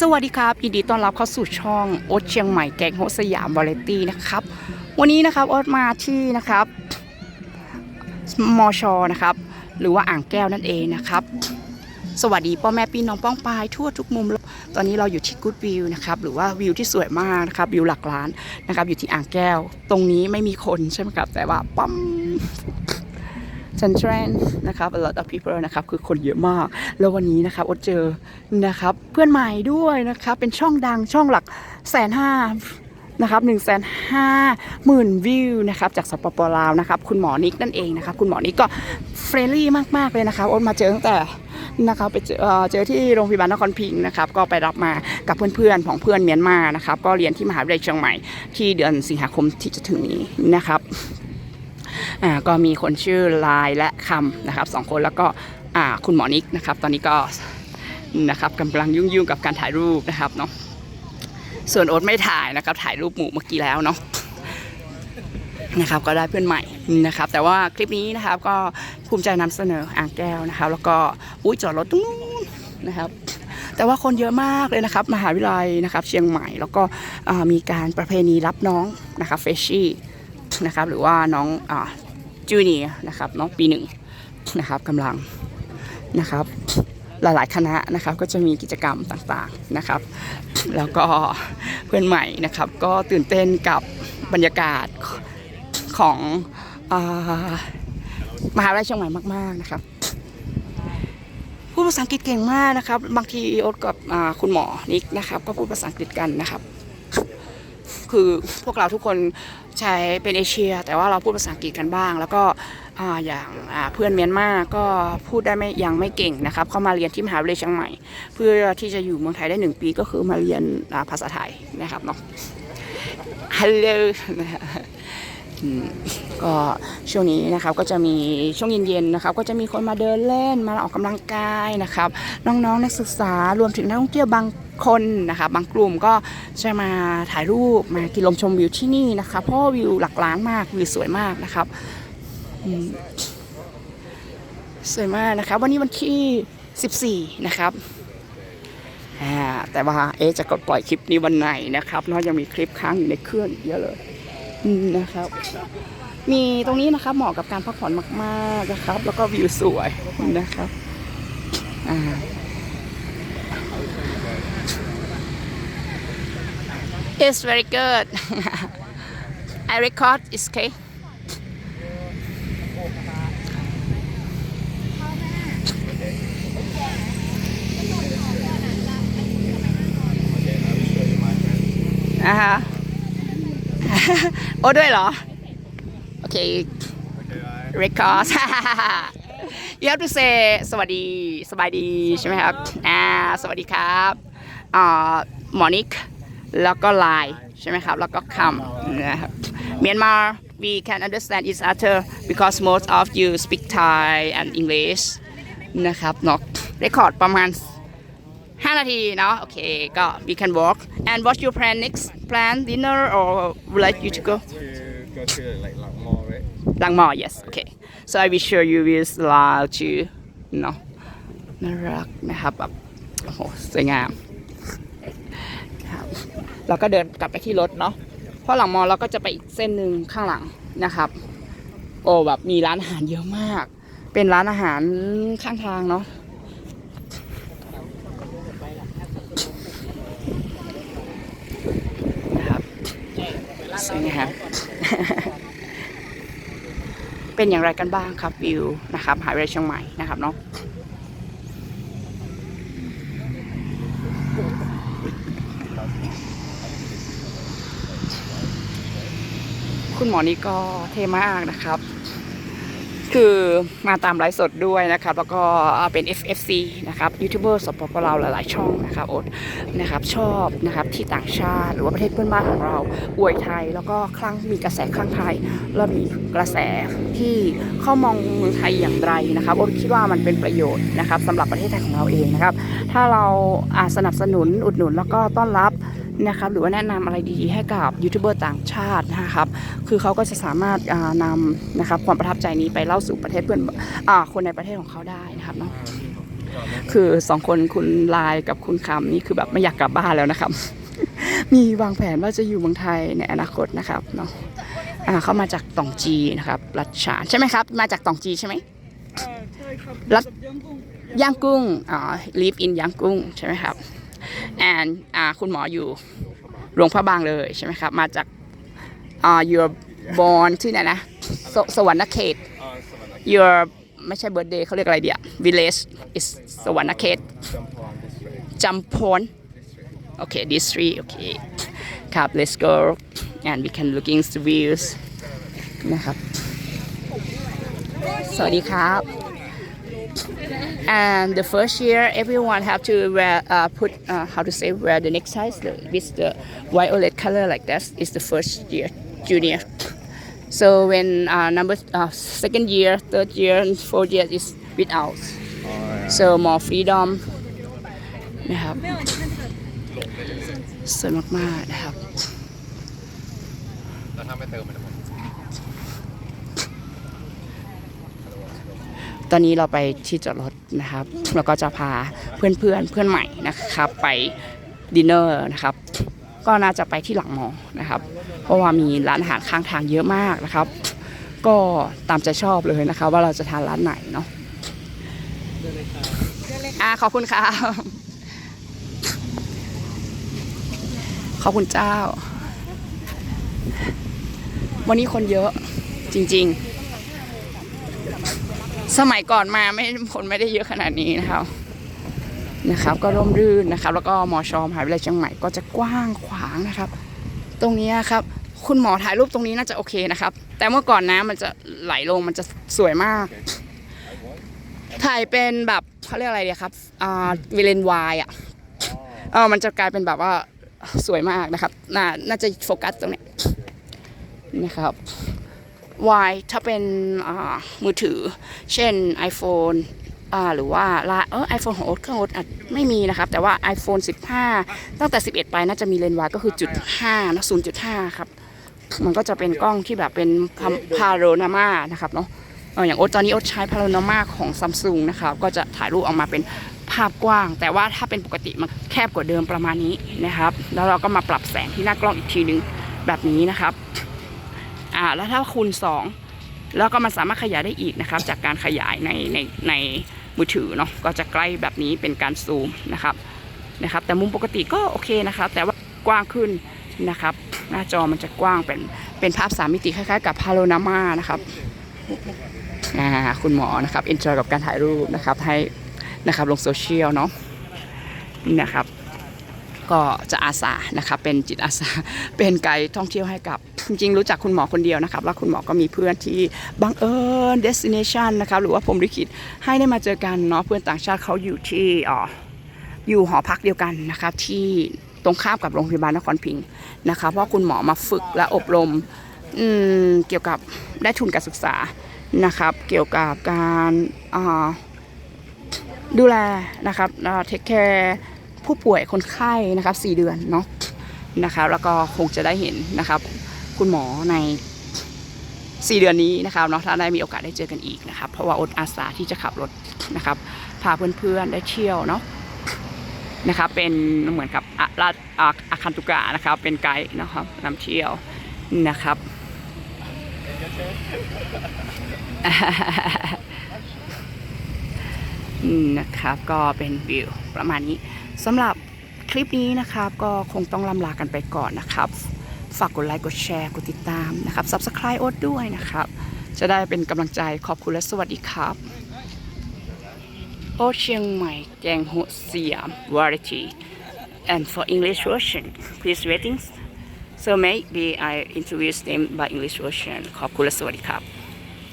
สวัสดีครับยินดีต้อนรับเข้าสู่ช่องโอ๊ตเชียงใหม่แกงโฮสยามวาไรตี้นะครับ วันนี้นะครับโอ๊ตมาที่นะครับมอชอนะครับ หรือว่าอ่างแก้วนั่นเองนะครับ สวัสดีพ่อแม่พี่น้องป้องปายทั่วทุกมุมโลกตอนนี้เราอยู่ที่กูดวิวนะครับหรือว่าวิวที่สวยมากนะครับวิวหลักล้านนะครับ อยู่ที่อ่างแก้ว ตรงนี้ไม่มีคนใช่ไหมครับ แต่ว่าปั๊ม ซันทรนนะครับ a lot of people นะครับคือคนเยอะมาก แล้ววันนี้นะครับอดเจอนะครับเพื่อนใหม่ด้วยนะครับเป็นช่องดังช่องหลักแสนห้านะครับหนึ่งแสนห้าหมื่นวิวนะครับจากสปปลาวนะครับคุณหมอนิกนั่นเองนะครับคุณหมอนิกก็เฟรนลี่มาก ๆ เลยนะครับอดมาเจอตั้งแต่นะครับไปเจอเจอที่โรงพยาบาลนครพิงค์นะครับก็ไปรับมากับเพื่อนๆของเพื่อนเมียนมานะครับก็เรียนที่มหาวิทยาลัยเชียงใหม่ที่เดือนสิงหาคมที่จะถึงนี้นะครับ ก็มีคนชื่อลายและคำนะครับสองคนแล้วก็คุณหมอนิกนะครับตอนนี้ก็นะครับกำลังยุ่งๆกับการถ่ายรูปนะครับเนาะส่วนโอ๊ตไม่ถ่ายนะครับถ่ายรูปหมู่เมื่อกี้แล้วเนาะนะครับก็ได้เพื่อนใหม่นะครับแต่ว่าคลิปนี้นะครับก็ภูมิใจนำเสนออ่างแก้วนะครับ แล้วก็อุ้ยจอดรถตรงนู้นนะครับ แต่ว่าคนเยอะมากเลยนะครับ มหาวิทยาลัยนะครับ เชียงใหม่แล้วก็มีการประเพณีรับน้องนะครับเฟชชี่นะครับหรือว่าน้องอ จูเนียนะครับน้องปีหนึ่งนะครับกำลังนะครับหลายๆคณะนะครับก็จะมีกิจกรรมต่างๆนะครับ แล้วก็เพื่อนใหม่นะครับก็ตื่นเต้นกับบรรยากาศของอมหาวิทยาลัยเชียงใหม่มาก ๆนะครับพูดภาษาอังกฤษเก่งมากนะครับ บางทีโอ๊ตกับคุณหมอนิกนะครับ ก็พูดภาษาอังกฤษกันนะครับ คือพวกเราทุกคนใช้เป็นเอเชีย แต่ว่าเราพูดภาษาอังกฤษกันบ้าง แล้วก็อย่างเพื่อนเมียนมาก็พูดได้ไม่ยังไม่เก่งนะครับเข้ามาเรียนที่มหาวิทยาลัยเชียงใหม่ เพื่อที่จะอยู่เมืองไทยได้หนึ่งปีก็คือมาเรียนภาษาไทยนะครับเนาะฮัลโหลก็ช่วงนี้นะครับก็จะมีช่วงเย็นๆนะครับก็จะมีคนมาเดินเล่นมาออกกำลังกายนะครับ น้องๆนักศึกษารวมถึงนักท่องเที่ยวบาง คนนะครับางกลุ่มก็จะมาถ่ายรูปมากินลมชมวิวที่นี่นะคะ เพราะวิวหลักล้านมากวิวสวยมากนะครับสวยมากนะครับวันนี้วันที่ 14 นะครับแต่ว่าเอจะกดปล่อยคลิปนี้วันไหนนะครับเนาะยังมีคลิปค้างอยู่ในเครื่องเยอะเลยนะครับ มีตรงนี้นะครับเหมาะกับการพักผ่อนมาก ๆนะครับ แล้วก็วิวสวยนะครับอ่า It's very good. I record. It's okay. อ่าฮะโอ้ด้วยเหรอ โอเค record you have to say สวัสดี สบายดี ใช่ไหมครับ อ่า สวัสดีครับอ่าหมอนิก แล้วก็ลายใช่ไหมครับ แล้วก็คำนะครับ Myanmar we can understand each other because most of you speak Thai and English นะครับเนาะ record ประมาณ 5 นาทีเนาะ โอเค ก็ we can walk and what's your plan next plan dinner or would like you to go to go to like like mall, right? ลังมอ yes okay so I will show you with loud to เนาะน่ารักนะครับแบบโอ้โหสวยงามครับ เราก็เดินกลับไปที่รถเนาะเพราะหลังมอเราก็จะไปอีกเส้นหนึ่งข้างหลังนะครับ โอ้แบบมีร้านอาหารเยอะมาก เป็นร้านอาหารข้างทางเนาะนะครับสวยงามเป็นอย่างไรกันบ้างครับวิวนะครับหายาลัยเชียงใหม่นะครับเนาะ คุณหมอนี่ก็เท่มากนะครับ คือมาตามไลฟ์สดด้วยนะครับ แล้วก็เป็น FFC นะครับยูทูบเบอร์สปปลาวหลาย ๆ ช่องนะครับโอ๊ตนะครับ ชอบนะครับที่ต่างชาติ หรือว่าประเทศเพื่อนบ้านของเราอวยไทย แล้วก็คลั่งมีกระแสคลั่งไทย แล้วมีกระแสที่เข้ามองเมืองไทยอย่างไรนะครับโอ๊ตคิดว่ามันเป็นประโยชน์นะครับสำหรับประเทศไทยของเราเองนะครับ ถ้าเราอ่าสนับสนุนอุดหนุนแล้วก็ต้อนรับ นะครับหรือว่าแนะนำอะไรดีๆให้กับยูทูบเบอร์ต่างชาตินะครับคือเขาก็จะสามารถอ่านำนะครับความประทับใจนี้ไปเล่าสู่ประเทศเพื่อนอ่าคนในประเทศของเขาได้นะครับเนาะคือสองคนคุณลายกับคุณคำนี่คือแบบไม่อยากกลับบ้านแล้วนะครับ มีวางแผนว่าจะอยู่เมืองไทยในอนาคตนะครับเนาะอ่าเขามาจากตองจีนะครับรัชฉานใช่ไหมครับ มาจากตองจีใช่ไหมใช่ครับรัฐย่างกุ้งย่างกุ้งอ่า live in ย่างกุ้งใช่ไหมครับ and อ่าคุณหมออยู่หลวงพระบางเลยใช่ไหมครับ มาจากอ่า you're born ที่ไหนนะสสวรรณเขตอ่าสวรรค์ your ไม่ใช่ birthday เขาเรียกอะไรเดีย village is สวรรณเขตจำพร district จำพนโอเค district โอเคครับ let's go and we can looking the views นะครับ สวัสดีครับ and the first year everyone have to wear uh, put uh, how to say wear the necktie the- with the violet color like that is the first year junior so when uh, number uh, second year third year and fourth year is without so more freedom นะครับ สวยมากๆนะครับ แล้วถ้าไม่เติมมัน ตอนนี้เราไปที่จอดรถนะครับแล้วก็จะพาเพื่อนเพื่อนเพื่อนใหม่นะครับไปดินเนอร์นะครับก็น่าจะไปที่หลังมอนะครับ เพราะว่ามีร้านอาหารข้างทางเยอะมากนะครับ ก็ตามใจชอบเลยนะครับว่าเราจะทานร้านไหนเนาะอ่าขอบคุณครับขอบคุณเจ้า วันนี้คนเยอะจริง ๆ สมัยก่อนมาไม่คนไม่ได้เยอะขนาดนี้นะครับนะครับ ก็ร่มรื่นนะครับ แล้วก็มอชอมหาวิทยาลัยเชียงใหม่ก็จะกว้างขวางนะครับ ตรงนี้ครับ คุณหมอถ่ายรูปตรงนี้น่าจะโอเคนะครับ แต่เมื่อก่อนน้ำมันจะไหลลงมันจะสวยมาก ถ่ายเป็นแบบเขาเรียกอะไรดีครับอ่าวิเลนวายอะเออมันจะกลายเป็นแบบว่าสวยมากนะครับ น่าน่าจะโฟกัสตรงนี้นะครับ Y ถ้าเป็นมือถือ เช่น iPhone หรือว่าละเออ iPhone ของโอ๊ตเครื่องโอ๊ตไม่มีนะครับ แต่ว่า iPhone 15 ตั้งแต่ 11 ไปน่าจะมีเลนส์วายก็คือจุด5นะ0.5 ครับ มันก็จะเป็นกล้องที่แบบเป็นพาโรนามานะครับเนาะอออย่างโอ๊ตตอนนี้โอ๊ตใช้พาโรนามาของซัมซุงนะครับ ก็จะถ่ายรูปออกมาเป็นภาพกว้าง แต่ว่าถ้าเป็นปกติมันแคบกว่าเดิมประมาณนี้นะครับ แล้วเราก็มาปรับแสงที่หน้ากล้องอีกทีนึงแบบนี้นะครับ อ่าแล้วถ้าคูณ 2 แล้วก็มันสามารถขยายได้อีกนะครับ จากการขยายในในในมือถือเนาะก็จะใกล้แบบนี้เป็นการซูมนะครับนะครับ แต่มุมปกติก็โอเคนะครับ แต่ว่ากว้างขึ้นนะครับ หน้าจอมันจะกว้างเป็นเป็นภาพสามมิติคล้ายๆ กับพาโ o นามานะครับอ่าคุณหมอนะครับเอนจอยกับการถ่ายรูปนะครับให้นะครับลงโซเชียลเนาะนะครับ ก็จะอาสานะครับเป็นจิตอาสาเป็นไกด์ท่องเที่ยวให้กับจริงๆรู้จักคุณหมอคนเดียวนะครับแล้วคุณหมอก็มีเพื่อนที่บังเอิญ destination นะครับหรือว่าผมลิขิตให้ได้มาเจอกันเนาะเพื่อนต่างชาติเขาอยู่ที่อ่ออยู่หอพักเดียวกันนะครับที่ตรงข้ามกับโรงพยาบาลนครพิงค์นะคะเพราะคุณหมอมาฝึกและอบรมอืมเกี่ยวกับได้ทุนการศึกษานะครับ เกี่ยวกับการอ่าดูแลนะครับเทคแคร์ ผู้ป่วยคนไข้นะครับ 4 เดือนเนาะนะครับแล้วก็คงจะได้เห็นนะครับ คุณหมอใน 4 เดือนนี้นะครับเนาะถ้าได้มีโอกาสได้เจอกันอีกนะครับ เพราะว่าอดอาสาที่จะขับรถนะครับพาเพื่อนๆได้เที่ยวเนาะนะครับเป็นเหมือนกับอาราอาอาคันตุกะนะครับ เป็นไกด์นะครับนำเที่ยวนะครับนะครับก็เป็นวิวประมาณนี้ สำหรับคลิปนี้นะครับก็คงต้องลำลากันไปก่อนนะครับ ฝากกดไลค์กดแชร์กดติดตามนะครับ Subscribe โอ๊ตด้วยนะครับ จะได้เป็นกำลังใจขอบคุณและสวัสดีครับ โอ๊ตเชียงใหม่แกงโหดสยม Variety and for English version please ratings so maybe I introduce them by English version ขอบคุณและสวัสดีครับ